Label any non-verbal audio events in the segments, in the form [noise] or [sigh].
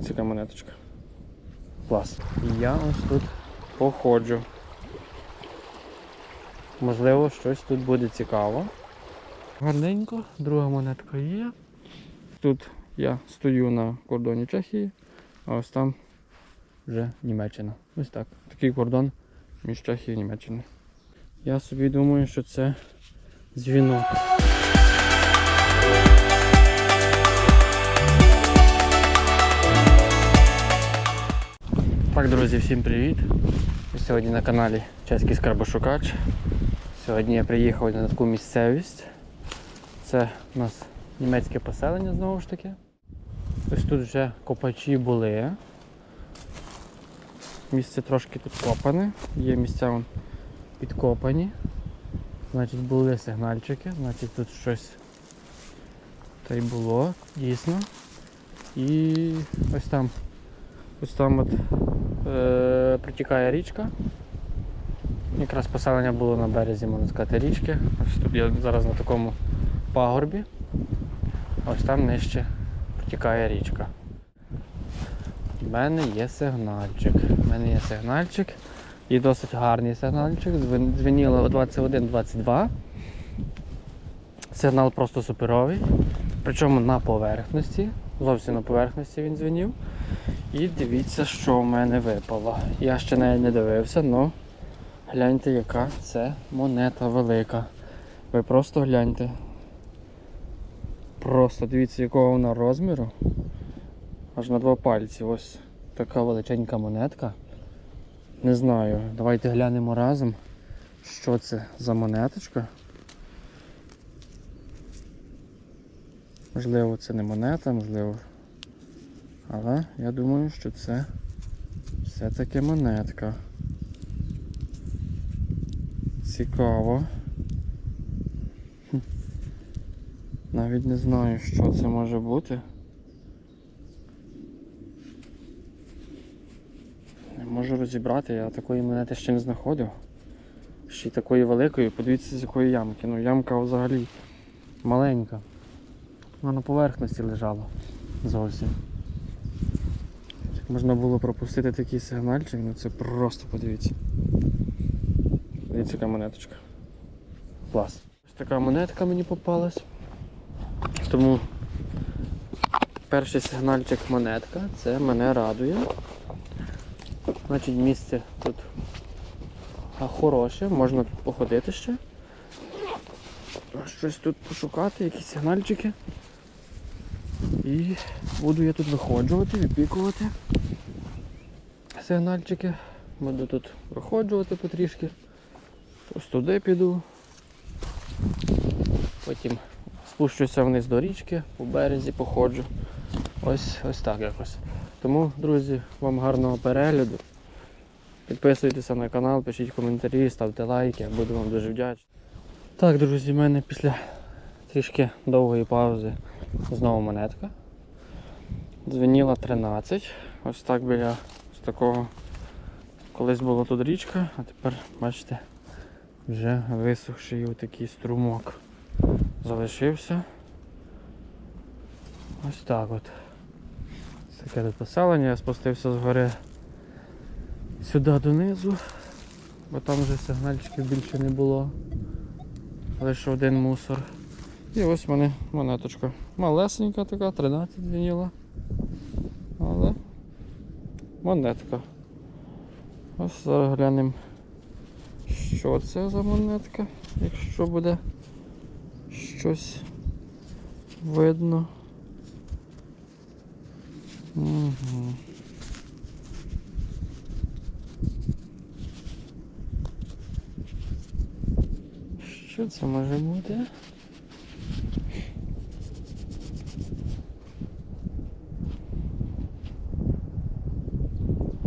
Дивіться, яка монеточка. Клас. І я ось тут походжу. Можливо, щось тут буде цікаво. Гарненько, друга монетка є. Тут я стою на кордоні Чехії, а ось там вже Німеччина. Ось так. Такий кордон між Чехією і Німеччиною. Я собі думаю, що це дзвінок. Так, друзі, всім привіт! Сьогодні на каналі Чеський Скарбошукач. Сьогодні я приїхав на таку місцевість. Це у нас німецьке поселення знову ж таки. Ось тут вже копачі були. Місце трошки тут копане, є місця вон підкопані. Значить були сигнальчики, значить тут щось та й було, дійсно. І ось там ось там от е, протікає річка. Якраз поселення було на березі, можна сказати, річки. Ось тут я зараз на такому пагорбі. Ось там нижче протікає річка. У мене є сигнальчик. У мене є сигнальчик. І досить гарний сигнальчик. Дзвен- Дзвеніло о 21.22. Сигнал просто суперовий. Причому на поверхності. Зовсім на поверхності він дзвенів. І дивіться, що в мене випало. Я ще навіть не дивився, але гляньте, яка це монета велика. Ви просто гляньте. Просто дивіться, якого вона розміру. Аж на два пальці. Ось така величенька монетка. Не знаю. Давайте глянемо разом, що це за монеточка. Можливо, це не монета, можливо. Але я думаю, що це все-таки монетка. Цікаво. Навіть не знаю, що це може бути. Не можу розібрати, я такої монети ще не знаходив. Ще й такої великої, подивіться з якої ямки. Ну ямка взагалі маленька. Вона на поверхності лежала зовсім. Можна було пропустити такий сигнальчик, ну це просто подивіться. Дивіться, яка монеточка. Клас. Ось така монетка мені попалась. Тому перший сигнальчик монетка, це мене радує. Значить місце тут хороше, можна тут походити ще. Щось тут пошукати, якісь сигнальчики. І буду я тут виходжувати, випікувати сигнальчики. Буду тут виходжувати потрішки. Ось туди піду. Потім спущуся вниз до річки, по березі походжу. Ось ось так якось. Тому, друзі, вам гарного перегляду. Підписуйтеся на канал, пишіть коментарі, ставте лайки, я буду вам дуже вдячний. Так, друзі, в мене після трішки довгої паузи знову монетка. Дзвеніла 13. Ось так біля такого. Колись була тут річка, а тепер, бачите, вже висохший отакий струмок залишився. Ось так от. Таке тут поселення, я спустився з гори сюди донизу, бо там вже сигнальчиків більше не було. Лише один мусор. І ось в мене монеточка. Малесенька така, 13 дзвеніла. Монетка. Ось зараз глянемо, що це за монетка, якщо буде щось видно. Угу. Що це може бути?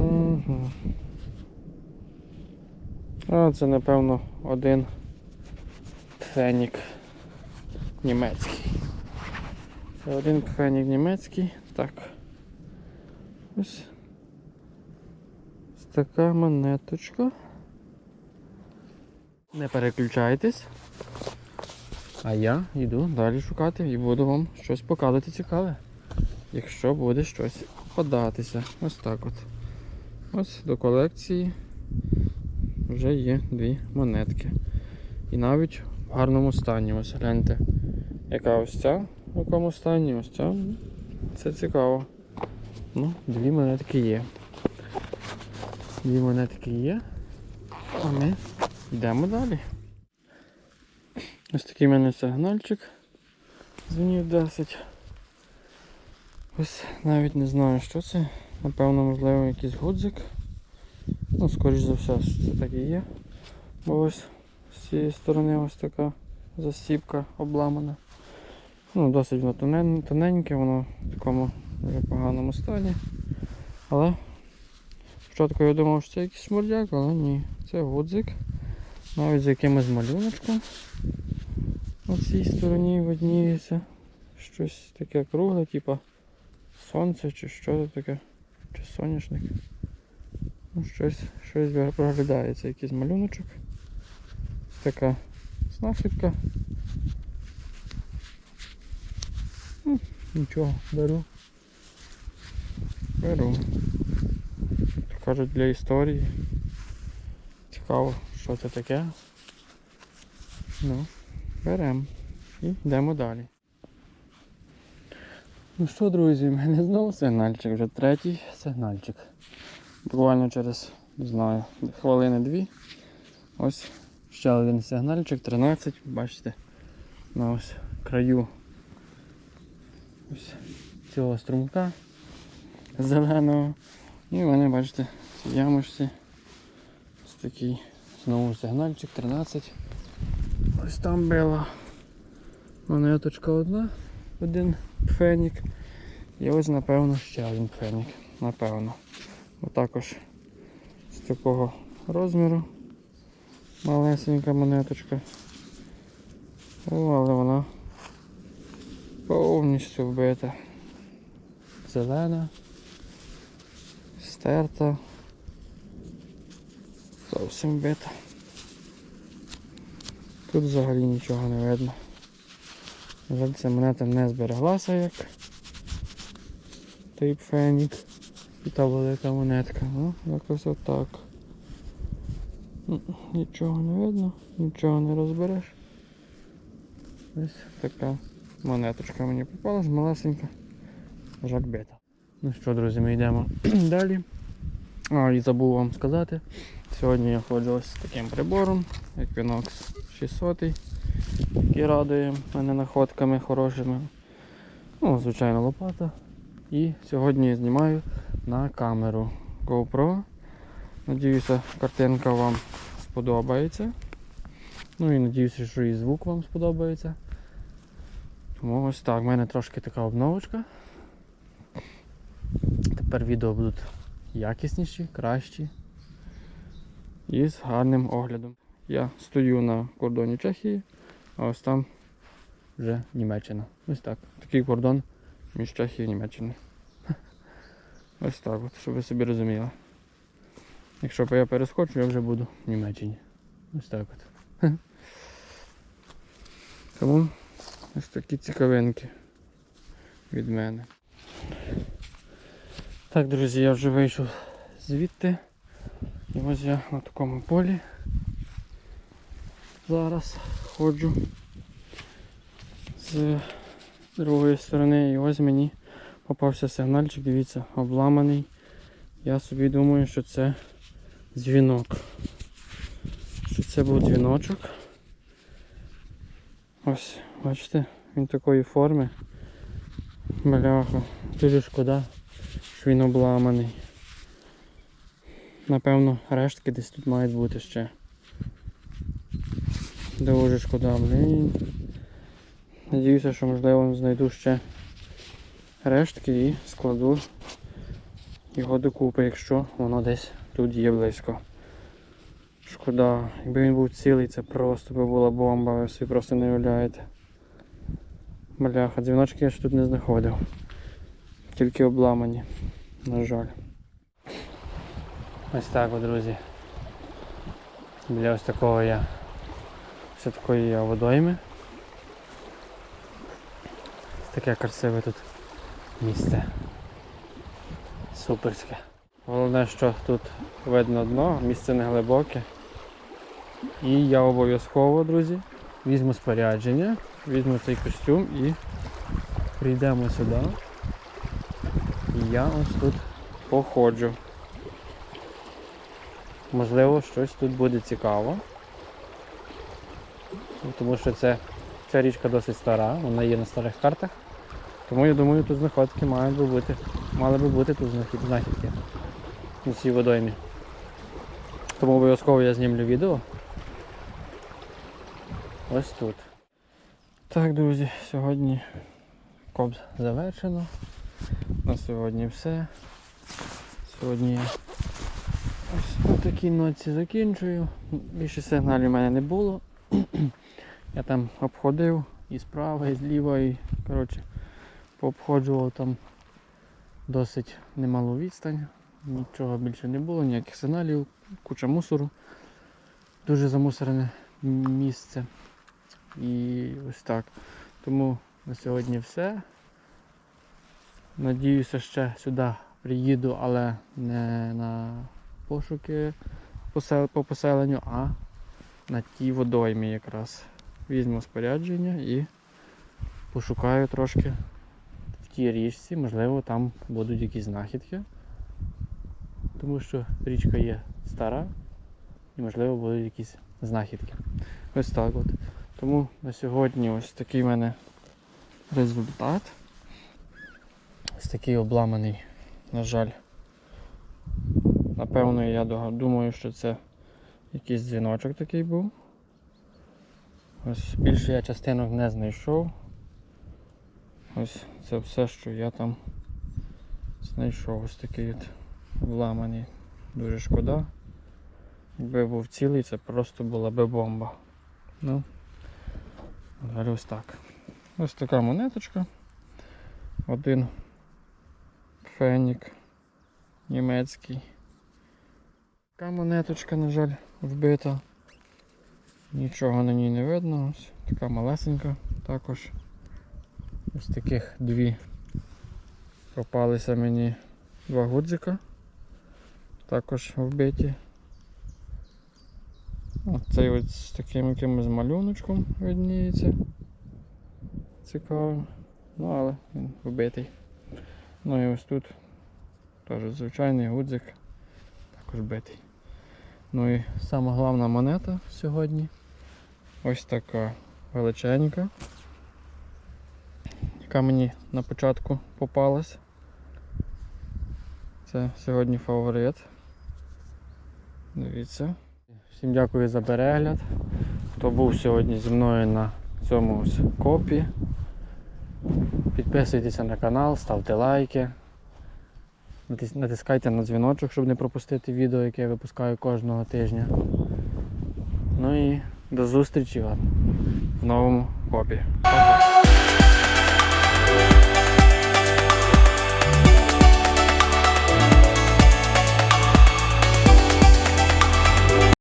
Угу. Це напевно один фенік німецький. Це один фенік німецький. Так. Ось така монеточка. Не переключайтесь. А я йду далі шукати і буду вам щось показувати цікаве. Якщо буде щось. податися. Ось так от. Ось до колекції вже є дві монетки. І навіть в гарному стані. Ось гляньте. Яка ось ця, в якому стані, ось ця. Це цікаво. Ну, дві монетки є. Дві монетки є. А ми йдемо далі. Ось такий в мене сигнальчик. Дзвонів 10. Ось навіть не знаю, що це. Напевно, можливо, якийсь гудзик. Ну, скоріш за все, це так і є. Бо ось з цієї сторони ось така засіпка обламана. Ну, досить воно тонен- тоненьке, воно в такому поганому стані. Але спочатку я думав, що це якийсь шмурдяк, але ні, це гудзик. Навіть з якимось малюночком. На цій стороні видніється щось таке кругле, типа сонце чи що це таке, чи соняшник. Ну, щось, щось проглядається, якийсь малюночок. Така знахідка. Ну, Нічого, беру. Беру. Кажуть для історії. Цікаво, що це таке. Ну, беремо. І йдемо далі. Ну що, друзі, в мене знову сигнальчик, вже третій сигнальчик. Буквально через, не знаю, хвилини дві. Ось ще один сигнальчик, 13, бачите, на ось краю ось цього струмка зеленого. І в мене, бачите, в ямочці ось такий знову сигнальчик 13. Ось там була монеточка одна, один пфенік. І ось напевно ще один пфенік. Напевно. Отакож з такого розміру. Малесенька монеточка. О, але вона повністю вбита. Зелена, стерта. Зовсім вбита. Тут взагалі нічого не видно. Жаль, ця монета не збереглася як той фенік і та велика монетка. Ну, якось отак. Нічого не видно, нічого не розбереш. Ось така монеточка мені попалась, малесенька. Жаль бита. Ну що, друзі, ми йдемо [clears throat] далі. А, і забув вам сказати. Сьогодні я ходжу ось з таким прибором, Equinox 600, який радує мене находками хорошими. Ну, звичайно, лопата. І сьогодні я знімаю на камеру GoPro. Надіюся, картинка вам сподобається. Ну і надіюся, що і звук вам сподобається. Тому ось так, в мене трошки така обновочка. Тепер відео будуть якісніші, кращі і з гарним оглядом. Я стою на кордоні Чехії, а ось там вже Німеччина. Ось так. Такий кордон між Чехією і Німеччиною. [laughs] Ось так, от, щоб ви собі розуміли. Якщо я перескочу, я вже буду в Німеччині. Ось так от. [laughs] Тому ось такі цікавинки від мене. Так, друзі, я вже вийшов звідти. І ось я на такому полі. Зараз ходжу з другої сторони і ось мені попався сигнальчик, дивіться, обламаний. Я собі думаю, що це дзвінок. Що це був дзвіночок. Ось, бачите, він такої форми. Бляха, дуже шкода, що він обламаний. Напевно, рештки десь тут мають бути ще. Дуже шкода, блін. Надіюся, що можливо знайду ще рештки і складу його докупи, якщо воно десь тут є близько. Шкода, якби він був цілий, це просто би була бомба, ви собі просто не уявляєте. Бляха, дзвіночки я ж тут не знаходив. Тільки обламані, на жаль. Ось так, друзі. Біля ось такого я все такої водойми. Таке красиве тут місце. Суперське. Головне, що тут видно дно, місце не глибоке. І я обов'язково, друзі, візьму спорядження, візьму цей костюм і прийдемо сюди. І я ось тут походжу. Можливо, щось тут буде цікаво. Тому що це, ця річка досить стара, вона є на старих картах. Тому я думаю, тут знаходки мають би бути. Мали би бути тут знахідки на цій водоймі. Тому обов'язково я знімлю відео. Ось тут. Так, друзі, сьогодні коп завершено. На сьогодні все. Сьогодні я ось на такій ноці закінчую. Більше сигналів в мене не було. Я там обходив і справа, і зліва, і коротше, пообходжував там досить немалу відстань. Нічого більше не було, ніяких сигналів, куча мусору. Дуже замусорене місце. І ось так. Тому на сьогодні все. Надіюся, ще сюди приїду, але не на пошуки по поселенню, а на тій водоймі якраз. Візьму спорядження і пошукаю трошки в тій річці, можливо, там будуть якісь знахідки. Тому що річка є стара і можливо будуть якісь знахідки. Ось так от. Тому на сьогодні ось такий в мене результат. Ось такий обламаний, на жаль. Напевно, я думаю, що це якийсь дзвіночок такий був. Ось більше я частинок не знайшов. Ось це все, що я там знайшов. Ось такий от вламаний. Дуже шкода. Якби був цілий, це просто була би бомба. Ну, ось так. Ось така монеточка. Один фенік німецький. Така монеточка, на жаль, вбита. Нічого на ній не видно. Ось така малесенька також. Ось таких дві попалися мені два гудзика. Також вбиті. Оцей ось з таким якимось малюночком видніється. Цікаво. Ну але він вбитий. Ну і ось тут теж звичайний гудзик, також битий. Ну і сама головна монета сьогодні. Ось така величенька, яка мені на початку попалась. Це сьогодні фаворит. Дивіться. Всім дякую за перегляд. Хто був сьогодні зі мною на цьому ось копі. Підписуйтеся на канал, ставте лайки. Натискайте на дзвіночок, щоб не пропустити відео, яке я випускаю кожного тижня. Ну і до зустрічі вам в новому копі.